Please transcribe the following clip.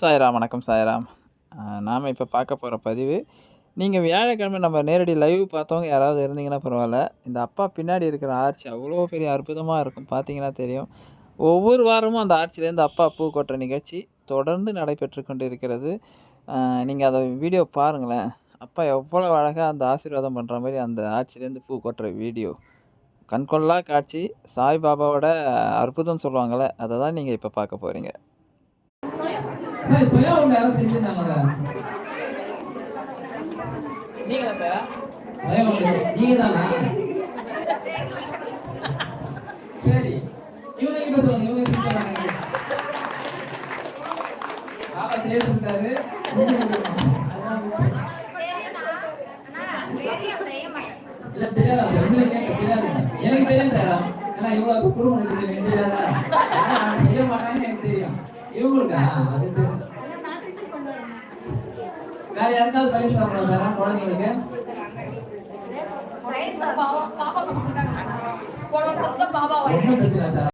சாய்ராம் வணக்கம் சாய்ராம். நாம் இப்போ பார்க்க போகிற பதிவு நீங்கள் வியாழக்கிழமை நம்ம நேரடி லைவ் பார்த்தவங்க யாராவது இருந்தீங்கன்னா பரவாயில்ல. இந்த அப்பா பின்னாடி இருக்கிற ஆர்ச்சி அவ்வளோ பெரிய அற்புதமாக இருக்கும் பார்த்தீங்கன்னா தெரியும். ஒவ்வொரு வாரமும் அந்த ஆர்ச்சிலேருந்து அப்பா பூ கொட்டுற நிகழ்ச்சி தொடர்ந்து நடைபெற்று கொண்டு இருக்கிறது நீங்கள் அதை வீடியோ பாருங்களேன். அப்பா எவ்வளோ அழகாக அந்த ஆசீர்வாதம் பண்ணுற மாதிரி அந்த ஆட்சியிலேருந்து பூ கொட்டுற வீடியோ கண்கொள்ளா காட்சி சாய்பாபாவோட அற்புதம் சொல்லுவாங்கள்ல அதை தான் நீங்கள் இப்போ பார்க்க போகிறீங்க சுய உள்ள யாரும் செஞ்சிருந்தாங்களா? நீங்கள் உள்ள நீங்கதானா? சரி. இவங்க கிட்ட சொல்லுங்க இவங்க செஞ்சாங்க பாபா செய்ய சொல்லிட்டாரு. இல்ல தெரியாதா? உங்களை கேட்க தெரியாது? எனக்கு தெரியும் ஏன்னா இவ்வளவு குடும்பம் தெரியாதா? செய்ய தெரியும் இவங்களுக்கா? அது தெரியும் வேற யாருக்காவது பயிர் சாப்பிடலாம் வேற குழந்தைங்களுக்கு? பாபா சார்